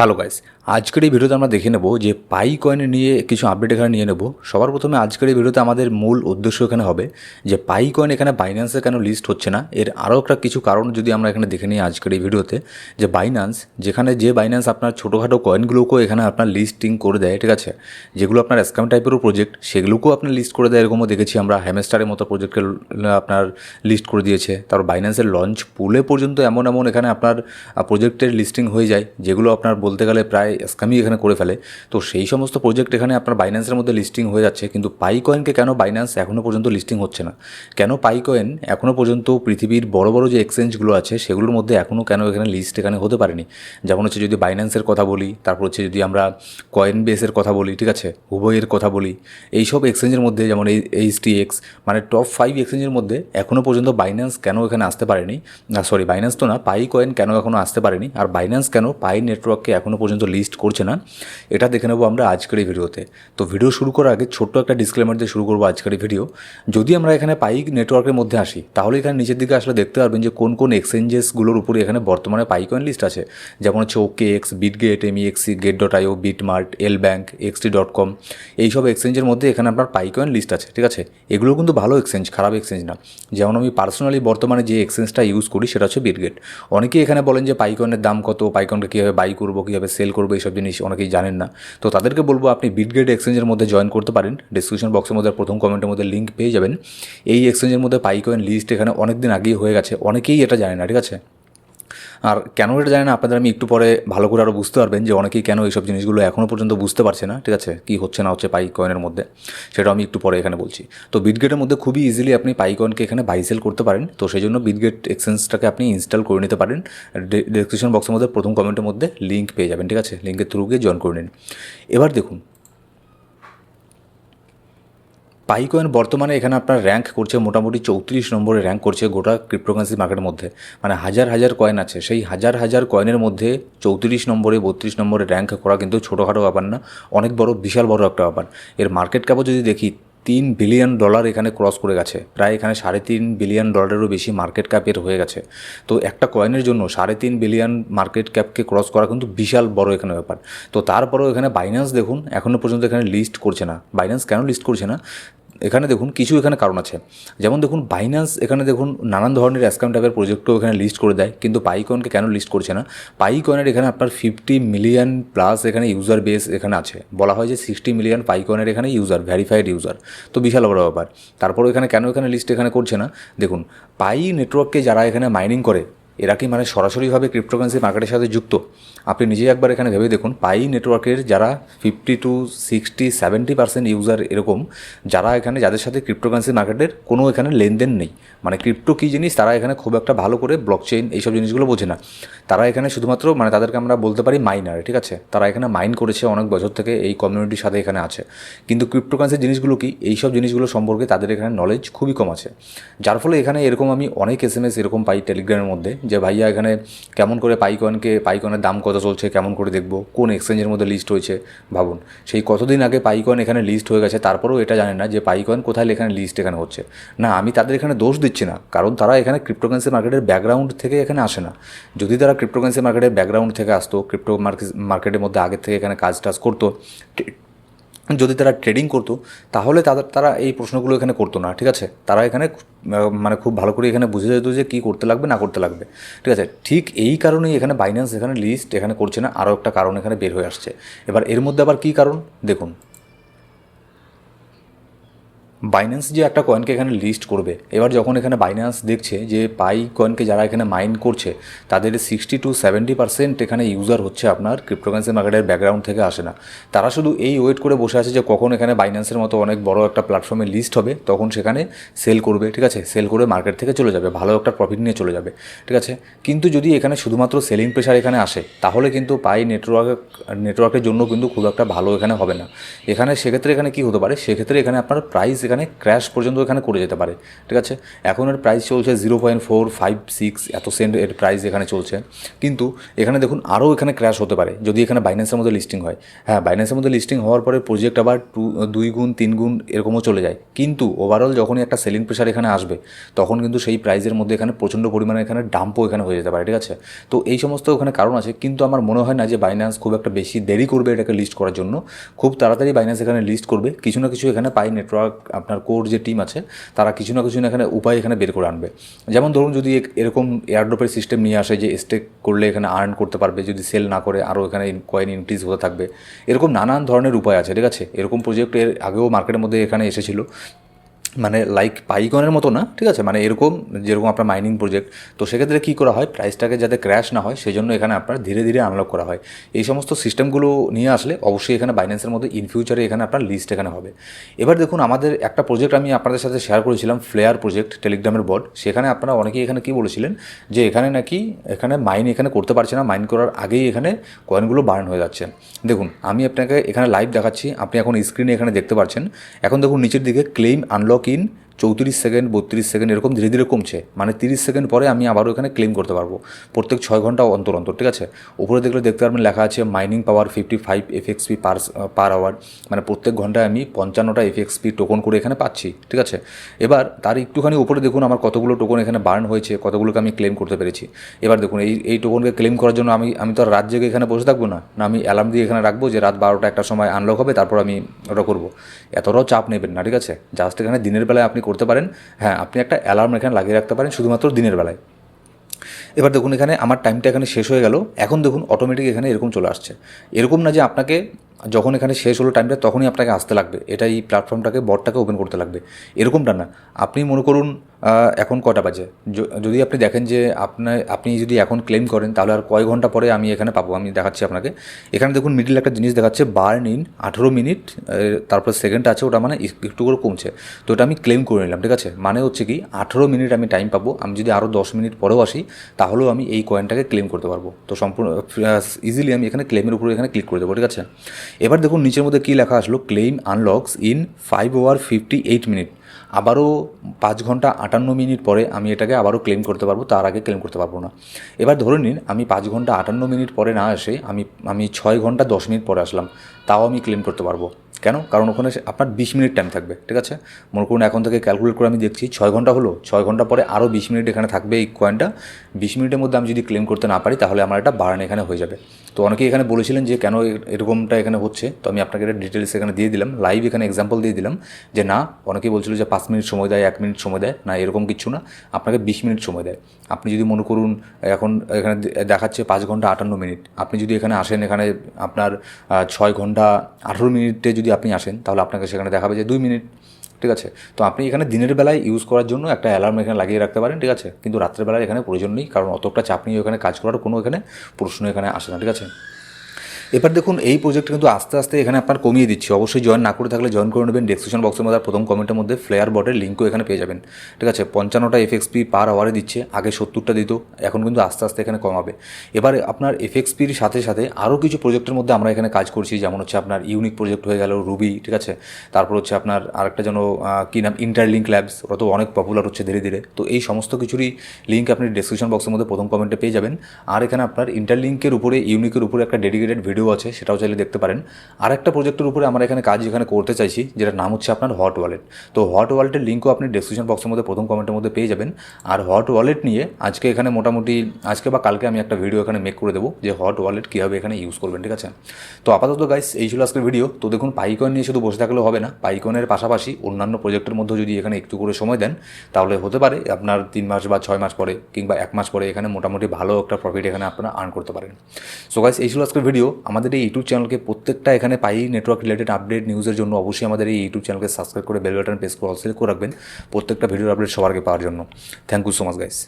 Hello guys আজকের এই ভিডিওতে আমরা দেখে নেব যে পাই কয়েন নিয়ে কিছু আপডেট এখানে নিয়ে নেব। সবার প্রথমে আজকের এই ভিডিওতে আমাদের মূল উদ্দেশ্য এখানে হবে যে পাই কয়েন এখানে বাইন্যান্সে কেন লিস্ট হচ্ছে না। এর আরও একটা কিছু কারণ যদি আমরা এখানে দেখে নিই আজকের এই ভিডিওতে, যে বাইন্যান্স যেখানে যে বাইন্যান্স আপনার ছোটোখাটো কয়েনগুলোকেও এখানে আপনার লিস্টিং করে দেয়, ঠিক আছে? যেগুলো আপনার স্ক্যাম টাইপেরও প্রজেক্ট সেগুলোকেও আপনার লিস্ট করে দেয়, এরকমও দেখেছি আমরা। হ্যামেস্টারের মতো প্রজেক্টকে আপনার লিস্ট করে দিয়েছে। তারপর বাইন্যান্সের লঞ্চ পুলে পর্যন্ত এমন এমন এখানে আপনার প্রজেক্টের লিস্টিং হয়ে যায়, যেগুলো আপনার বলতে গেলে প্রায় স্ক্যামই এখানে করে ফেলে। তো সেই সমস্ত প্রজেক্ট এখানে আপনার বাইন্যান্সের মধ্যে লিস্টিং হয়ে যাচ্ছে, কিন্তু পাই কয়েনকে কেন বাইন্যান্স এখনও পর্যন্ত লিস্টিং হচ্ছে না? কেন পাই কয়েন এখনও পর্যন্ত পৃথিবীর বড় বড় যে এক্সচেঞ্জগুলো আছে, সেগুলোর মধ্যে এখনও কেন এখানে লিস্ট এখানে হতে পারেনি? যেমন হচ্ছে যদি বাইন্যান্সের কথা বলি, তারপর হচ্ছে যদি আমরা কয়েন বেসের কথা বলি, ঠিক আছে? উভয়ের কথা বলি এই সব এক্সচেঞ্জের মধ্যে যেমন এই এইচ টি এক্স মানে টপ ফাইভ এক্সচেঞ্জের মধ্যে এখনও পর্যন্ত বাইন্যান্স কেন এখানে আসতে পারেনি? সরি বাইন্যান্স তো না পাই কয়েন কেন এখনও আসতে পারেনি? আর বাইন্যান্স কেন পাই নেটওয়ার্ককে এখনও পর্যন্ত লিস্ট করছে না। এটা দেখে নেব আমরা আজকের এই ভিডিওতে। তো ভিডিও শুরু করার আগে ছোট্ট একটা ডিসক্লেমার দিয়ে শুরু করব আজকের এই ভিডিও যদি আমরা এখানে পাই নেটওয়ার্কের মধ্যে আসি, তাহলে এখানে নিচের দিকে আসলে দেখতে পারবেন যে কোন কোন এক্সচেঞ্জেসগুলোর উপরে এখানে বর্তমানে পাই কয়েন লিস্ট আছে। যেমন হচ্ছে OK X Bitget MEXC gate dot IO BitMart L bank XT dot com এইসব এক্সচেঞ্জের মধ্যে এখানে আপনার পাই কয়েন লিস্ট আছে, ঠিক আছে? এগুলো কিন্তু ভালো এক্সচেঞ্জ খারাপ এক্সচেঞ্জ না। যেমন আমি পার্সোনালি বর্তমানে যে এক্সচেঞ্জটা ইউজ করি সেটা হচ্ছে বিটগেট অনেকেই এখানে বলেন যে পাইকনের দাম কত পাইকনকে কীভাবে বাই করব কীভাবে সেল করব, এইসব জিনিস অনেকেই জানেন না। তো তাদেরকে বলব, আপনি বিটগ্রেড এক্সচেঞ্জের মধ্যে জয়েন করতে পারেন। ডিসক্রিপশন বক্সের মধ্যে প্রথম কমেন্টের মধ্যে লিঙ্ক পেয়ে যাবেন। এই এক্সচেঞ্জের মধ্যে পাইকয়েন লিস্ট এখানে অনেক দিন আগেই হয়ে গেছে। অনেকেই এটা জানে না, ঠিক আছে? আর কেন এটা জানি না, আপনাদের আমি একটু পরে ভালো করে আরও বুঝতে পারবেন যে অনেকেই কেন এইসব জিনিসগুলো এখনও পর্যন্ত বুঝতে পারছে না, ঠিক আছে? কী হচ্ছে না হচ্ছে পাই কয়েনের মধ্যে? সেটা আমি একটু পরে এখানে বলছি। তো বিটগেটের মধ্যে খুবই ইজিলি আপনি পাই কয়েনকে এখানে বাই সেল করতে পারেন। তো সেই জন্য বিটগেট এক্সচেঞ্জটাকে আপনি ইনস্টল করে নিতে পারেন। ডিসক্রিপশন বক্সের মধ্যে, প্রথম কমেন্টের মধ্যে লিঙ্ক পেয়ে যাবেন, ঠিক আছে? লিঙ্কের থ্রু গিয়ে জয়েন করে নিন। এবার দেখুন পাইকয়েন বর্তমানে এখানে আপনার র্যাঙ্ক করছে মোটামুটি চৌত্রিশ নম্বরে র্যাঙ্ক করছে গোটা ক্রিপ্টোকারেন্সি মার্কেটের মধ্যে। মানে হাজার হাজার কয়েন আছে। সেই হাজার হাজার কয়েনের মধ্যে চৌত্রিশ নম্বরে, বত্রিশ নম্বরে র্যাঙ্ক করা কিন্তু ছোটোখাটো ব্যাপার না, অনেক বড়, বিশাল বড় একটা ব্যাপার। এর মার্কেট ক্যাপও যদি দেখি, তিন বিলিয়ন ডলার এখানে ক্রস করে গেছে। প্রায় এখানে সাড়ে তিন বিলিয়ন ডলারেরও বেশি মার্কেট ক্যাপের হয়ে গেছে। তো একটা কয়েনের জন্য সাড়ে তিন বিলিয়ন মার্কেট ক্যাপকে ক্রস করা কিন্তু বিশাল বড় এখানে ব্যাপার। তো তারপরেও এখানে বাইন্যান্স দেখুন এখনও পর্যন্ত এখানে লিস্ট করছে না। বাইন্যান্স কেন লিস্ট করছে না? এখানে দেখুন কিছু এখানে কারণ আছে। যেমন দেখুন বাইন্যান্স এখানে দেখুন নানান ধরনের স্ক্যাম টাইপের প্রজেক্টও এখানে লিস্ট করে দেয়। কিন্তু পাইকনকে কেন লিস্ট করছে না? পাইকনের এখানে আপনার ফিফটি মিলিয়ন প্লাস এখানে ইউজার বেস এখানে আছে। বলা হয় যে সিক্সটি মিলিয়ন পাইকনের এখানে ইউজার ভ্যারিফাইড ইউজার তো বিশাল বড় ব্যাপার। তারপর এখানে কেন এখানে লিস্ট এখানে করছে না? দেখুন পাই নেটওয়ার্ককে যারা এখানে মাইনিং করে এরা কি মানে সরাসরিভাবে ক্রিপ্টোকারেন্সি মার্কেটের সাথে যুক্ত? আপনি নিজেই একবার এখানে ভেবে দেখুন, পাই নেটওয়ার্কের যারা fifty to sixty seventy percent user এরকম, যারা এখানে, যাদের সাথে ক্রিপ্টোকারেন্সি মার্কেটের কোনো এখানে লেনদেন নেই। মানে ক্রিপ্টো কী জিনিস? তারা এখানে খুব একটা ভালো করে ব্লক চেইন এইসব জিনিসগুলো বোঝে না। তারা এখানে শুধুমাত্র মানে তাদেরকে আমরা বলতে পারি মাইনার ঠিক আছে? তারা এখানে মাইন করেছে অনেক বছর থেকে এই কমিউনিটির সাথে এখানে আছে। কিন্তু ক্রিপ্টোকারেন্সি জিনিসগুলো কি? এইসব জিনিসগুলো সম্পর্কে তাদের এখানে নলেজ খুবই কম আছে। যার ফলে এখানে এরকম আমি অনেক এস এম এস এরকম পাই টেলিগ্রামের মধ্যে যে ভাইয়া এখানে কেমন করে পাইকয়েনকে পাইকয়েনের দাম কত চলছে, কেমন করে দেখব, কোন এক্সচেঞ্জের মধ্যে লিস্ট হয়েছে, ভাবুন। সেই কতদিন আগে পাইকয়েন এখানে লিস্ট হয়ে গেছে, তারপরেও এটা জানে না যে পাইকয়েন কোথায় এখানে লিস্ট এখানে হচ্ছে। না, আমি তাদের এখানে দোষ দিচ্ছি না, কারণ তারা এখানে ক্রিপ্টোকারেন্সি মার্কেটের ব্যাকগ্রাউন্ড থেকে এখানে আসে না। যদি তারা ক্রিপ্টোকারেন্সি মার্কেটের ব্যাকগ্রাউন্ড থেকে আসতো ক্রিপ্টো মার্কেটের মধ্যে আগের থেকে এখানে কাজ টাজ করতো যদি তারা ট্রেডিং করতো, তাহলে তাদের, তারা এই প্রশ্নগুলো এখানে করতো না, ঠিক আছে? তারা এখানে মানে খুব ভালো করে এখানে বুঝে যেত যে কী করতে লাগবে, না করতে লাগবে, ঠিক আছে? ঠিক এই কারণেই এখানে বাইন্যান্স এখানে লিস্ট এখানে করছে না, আরও একটা কারণ এখানে বের হয়ে আসছে। এবার এর মধ্যে আবার কী কারণ? দেখুন বাইন্যান্স যে একটা কয়েনকে এখানে লিস্ট করবে, এবার যখন এখানে বাইন্যান্স দেখছে যে পাই কয়েনকে যারা এখানে মাইন করছে, তাদের সিক্সটি টু সেভেন্টি পার্সেন্ট এখানে ইউজার হচ্ছে আপনার ক্রিপ্টোকারেন্সি মার্কেটের ব্যাকগ্রাউন্ড থেকে আসে না। তারা শুধু এই ওয়েট করে বসে আছে যে কখন এখানে বাইন্যান্সের মতো অনেক বড় একটা প্ল্যাটফর্মে লিস্ট হবে, তখন সেখানে সেল করবে, ঠিক আছে? সেল করে মার্কেট থেকে চলে যাবে, ভালো একটা প্রফিট নিয়ে চলে যাবে, ঠিক আছে? কিন্তু যদি এখানে শুধুমাত্র সেলিং প্রেশার এখানে আসে, তাহলে কিন্তু পাই নেটওয়ার্ক নেটওয়ার্কের জন্য কিন্তু খুব একটা ভালো এখানে হবে না। এখানে সেক্ষেত্রে এখানে কী হতে পারে? সেক্ষেত্রে এখানে আপনার প্রাইস এখানে ক্র্যাশ পর্যন্ত এখানে করে যেতে পারে, ঠিক আছে? এখন এর প্রাইস চলছে zero point four five six এত সেন্ট এর প্রাইস এখানে চলছে। কিন্তু এখানে দেখুন আরও এখানে ক্র্যাশ হতে পারে, যদি এখানে বাইন্যান্সের মধ্যে লিস্টিং হয়। হ্যাঁ বাইন্যান্সের মধ্যে লিস্টিং হওয়ার পরে প্রজেক্ট আবার টু দুই গুণ, তিন গুণ এরকমও চলে যায়। কিন্তু ওভারঅল যখনই একটা সেলিং প্রেশার এখানে আসবে, তখন কিন্তু সেই প্রাইজের মধ্যে এখানে প্রচণ্ড পরিমাণে এখানে ডাম্পও এখানে হয়ে যেতে পারে, ঠিক আছে? তো এই সমস্ত ওখানে কারণ আছে, কিন্তু আমার মনে হয় না যে বাইন্যান্স খুব একটা বেশি দেরি করবে এটাকে লিস্ট করার জন্য। খুব তাড়াতাড়ি বাইন্যান্স এখানে লিস্ট করবে, কিছু না কিছু এখানে পাই নেটওয়ার্ক আপনার কোর যে টিম আছে, তারা কিছু না কিছু না এখানে উপায় এখানে বের করে আনবে। যেমন ধরুন যদি এরকম এয়ারড্রপের সিস্টেম নিয়ে আসে যে স্টেক করলে এখানে আর্ন করতে পারবে, যদি সেল না করে আরও এখানে কয়েন ইনক্রিজ হতে থাকবে। এরকম নানান ধরনের উপায় আছে, ঠিক আছে? এরকম প্রজেক্ট এর আগেও মার্কেটের মধ্যে এখানে এসেছিল। মানে লাইক পাইকনের মতো না, ঠিক আছে? মানে এরকম, যেরকম আপনার মাইনিং প্রজেক্ট তো সেক্ষেত্রে কী করা হয়? প্রাইসটাকে যাতে ক্র্যাশ না হয় সেই জন্য এখানে আপনার ধীরে ধীরে আনলক করা হয়। এই সমস্ত সিস্টেমগুলো নিয়ে আসলে অবশ্যই এখানে বাইন্যান্সের মধ্যে ইন ফিউচারে এখানে আপনার লিস্ট এখানে হবে। এবার দেখুন, আমাদের একটা প্রজেক্ট আমি আপনাদের সাথে শেয়ার করেছিলাম ফ্লেয়ার প্রজেক্ট টেলিগ্রামের বট সেখানে আপনারা অনেকেই এখানে কী বলেছিলেন? যে এখানে নাকি, এখানে মাইন এখানে করতে পারছে না মাইন করার আগেই এখানে কয়েনগুলো বার্ন হয়ে যাচ্ছে। দেখুন, আমি আপনাকে এখানে লাইভ দেখাচ্ছি, আপনি এখন স্ক্রিনে এখানে দেখতে পাচ্ছেন। এখন দেখুন, নিচের দিকে ক্লেম আনলক ইন চৌত্রিশ সেকেন্ড বত্রিশ সেকেন্ড এরকম ধীরে ধীরে কমছে। মানে তিরিশ সেকেন্ড পরে আমি আবারও এখানে ক্লেম করতে পারব। প্রত্যেক ছয় ঘণ্টা অন্তর অন্তর, ঠিক আছে? উপরে দেখলে দেখতে পারবেন লেখা আছে mining power fifty five FXP per per hour মানে প্রত্যেক ঘন্টায় আমি পঞ্চান্নটা এফএক্সপি টোকন করে এখানে পাচ্ছি, ঠিক আছে? এবার তার একটুখানি উপরে দেখুন, আমার কতগুলো টোকন এখানে বার্ন হয়েছে, কতগুলোকে আমি ক্লেম করতে পেরেছি। এবার দেখুন, এই এই টোকনকে ক্লেম করার জন্য আমি আমি তো আর রাত জেগে এখানে বসে থাকব না। না, আমি অ্যালার্ম দিয়ে এখানে রাখব যে রাত বারোটা একটা সময় আনলক হবে, তারপর আমি ওটা করব। এতটাও চাপ নেবেন না, ঠিক আছে? জাস্ট এখানে দিনের বেলায় আপনি করতে পারেন। হ্যাঁ আপনি একটা অ্যালার্ম এখানে লাগিয়ে রাখতে পারেন, শুধুমাত্র দিনের বেলায়। এবার দেখুন এখানে আমার টাইমটা এখানে শেষ হয়ে গেল। এখন দেখুন অটোমেটিক এখানে এরকম চলে আসছে। এরকম না যে আপনাকে যখন এখানে শেষ হলো টাইমটা তখনই আপনাকে আসতে লাগবে। এটা এই প্ল্যাটফর্মটাকে বটটাকে ওপেন করতে লাগবে। এরকমটা না। আপনি মনে করুন এখন কটা বাজে? যদি আপনি দেখেন যে আপনার, আপনি যদি এখন ক্লেম করেন, তাহলে আর কয় ঘণ্টা পরে আমি এখানে পাবো? আমি দেখাচ্ছি আপনাকে। এখানে দেখুন মিডিল একটা জিনিস দেখাচ্ছে বার্ন ইন আঠেরো মিনিট তারপর সেকেন্ড আছে, ওটা মানে একটু করে কমছে। তো ওটা আমি ক্লেম করে নিলাম, ঠিক আছে? মানে হচ্ছে কি, আঠেরো মিনিট আমি টাইম পাবো, আমি যদি আরও দশ মিনিট পরেও আসি, তাহলেও আমি এই কয়েনটাকে ক্লেম করতে পারব। তো সম্পূর্ণ ইজিলি আমি এখানে ক্লেমের উপরে এখানে ক্লিক করে দেবো, ঠিক আছে? এবার দেখুন নিচের মধ্যে কী লেখা আসলো? Claim unlocks in five hour fifty eight minute আবারও পাঁচ ঘণ্টা আটান্ন মিনিট পরে আমি এটাকে আবারও ক্লেম করতে পারব, তার আগে ক্লেম করতে পারব না। এবার ধরে নিন, আমি পাঁচ ঘণ্টা আটান্ন মিনিট পরে না এসে আমি আমি ছয় ঘণ্টা দশ মিনিট পরে আসলাম, তাও আমি ক্লেম করতে পারব। কেন? কারণ ওখানে আপনার বিশ মিনিট টাইম থাকবে, ঠিক আছে? মনে করুন এখন থেকে ক্যালকুলেট করে আমি দেখছি ছয় ঘণ্টা হলো, ছয় ঘণ্টা পরে আরও বিশ মিনিট এখানে থাকবে এই কয়েনটা বিশ মিনিটের মধ্যে আমি যদি ক্লেম করতে না পারি, তাহলে আমার এটা বার্ন এখানে হয়ে যাবে। তো অনেকেই এখানে বলেছিলেন যে, কেন এরকমটা এখানে হচ্ছে? তো আমি আপনাকে এটা ডিটেলস এখানে দিয়ে দিলাম লাইভ এখানে এক্সাম্পল দিয়ে দিলাম যে, না, অনেকেই বলছিল যে, পাঁচ মিনিট সময় দেয়, এক মিনিট সময় দেয়, না, এরকম কিছু না। আপনাকে বিশ মিনিট সময় দেয়। আপনি যদি মনে করুন, এখন এখানে দেখাচ্ছে পাঁচ ঘণ্টা আটান্ন মিনিট। আপনি যদি এখানে আসেন, এখানে আপনার ছয় ঘণ্টা আঠেরো মিনিটে যদি আপনি আসেন, তাহলে আপনাকে সেখানে দেখাবে যে দুই মিনিট, ঠিক আছে? তো আপনি এখানে দিনের বেলায় ইউজ করার জন্য একটা অ্যালার্ম এখানে লাগিয়ে রাখতে পারেন, ঠিক আছে? কিন্তু রাত্রের বেলায় এখানে প্রয়োজন নেই, কারণ অতটা চাপ নিয়ে এখানে কাজ করার কোনো এখানে প্রশ্ন এখানে আসে না, ঠিক আছে? এবার দেখুন, এই প্রজেক্ট কিন্তু আস্তে আস্তে এখানে আপনার কমিয়ে দিচ্ছি। অবশ্যই জয়েন না করে থাকলে জয়েন করে নেবেন। ডেসক্রিপশন বক্সের মধ্যে প্রথম কমেন্টের মধ্যে ফ্লেয়ার বটের লিঙ্কও এখানে পেয়ে যাবেন। ঠিক আছে? পঞ্চান্নটা এফএক্সপি পার আওয়ারে দিচ্ছে, আগে সত্তরটা দিত, এখন কিন্তু আস্তে আস্তে এখানে কমাবে। এবার আপনার এফএক্সপির সাথে সাথে আরও কিছু প্রজেক্টের মধ্যে আমরা এখানে কাজ করছি, যেমন হচ্ছে আপনার ইউনিক প্রজেক্ট হয়ে গেল রুবি ঠিক আছে? তারপর হচ্ছে আপনার আরেকটা যেন কী নাম? ইন্টারলিঙ্ক ল্যাবস ওরা তো অনেক পপুলার হচ্ছে ধীরে ধীরে। তো এই সমস্ত কিছুরই লিঙ্ক আপনি ডেসক্রিপশন বক্সের মধ্যে প্রথম কমেন্টে পেয়ে যাবেন। আর এখানে আপনার ইন্টারলিঙ্কের উপরে ইউনিকের উপরে একটা ডেডিকেটেড ভিডিও আছে, সেটাও চাইলে দেখতে পারেন। আর একটা প্রজেক্টের উপরে আমরা এখানে কাজ এখানে করতে চাইছি, যেটার নাম হচ্ছে আপনার হট ওয়ালেট তো হট ওয়ালেটের লিঙ্কও আপনি ডেসক্রিপশন বক্সের মধ্যে, প্রথম কমেন্টের মধ্যে পেয়ে যাবেন। আর হট ওয়ালেট নিয়ে আজকে এখানে মোটামুটি, আজকে বা কালকে আমি একটা ভিডিও এখানে মেক করে দেবো, যে হট ওয়ালেট কীভাবে এখানে ইউজ করবেন, ঠিক আছে? তো আপাতত গাইস এই ছিল আজকের ভিডিও তো দেখুন পাইকয়েন নিয়ে শুধু বসে থাকলেও হবে না। পাইকয়েনের পাশাপাশি অন্যান্য প্রজেক্টের মধ্যেও যদি এখানে একটু করে সময় দেন, তাহলে হতে পারে আপনার তিন মাস বা ছয় মাস পরে কিংবা এক মাস পরে এখানে মোটামুটি ভালো একটা প্রফিট এখানে আপনারা আর্ন করতে পারেন। সো গাইস এই ছিল আজকের ভিডিও আমাদের এই ইউটিউব চ্যানেলকে প্রত্যেকটা এখানে পাই নেটওয়ার্ক রিলেটেড আপডেট নিউজের জন্য অবশ্যই আমাদের এই ইউটিউব চ্যানেলকে সাবস্ক্রাইব করে বেল বাটন প্রেস করে অল করে রাখবেন। প্রত্যেকটা ভিডিওর আপডেট সবার আগে পাওয়ার জন্য। Thank you so much guys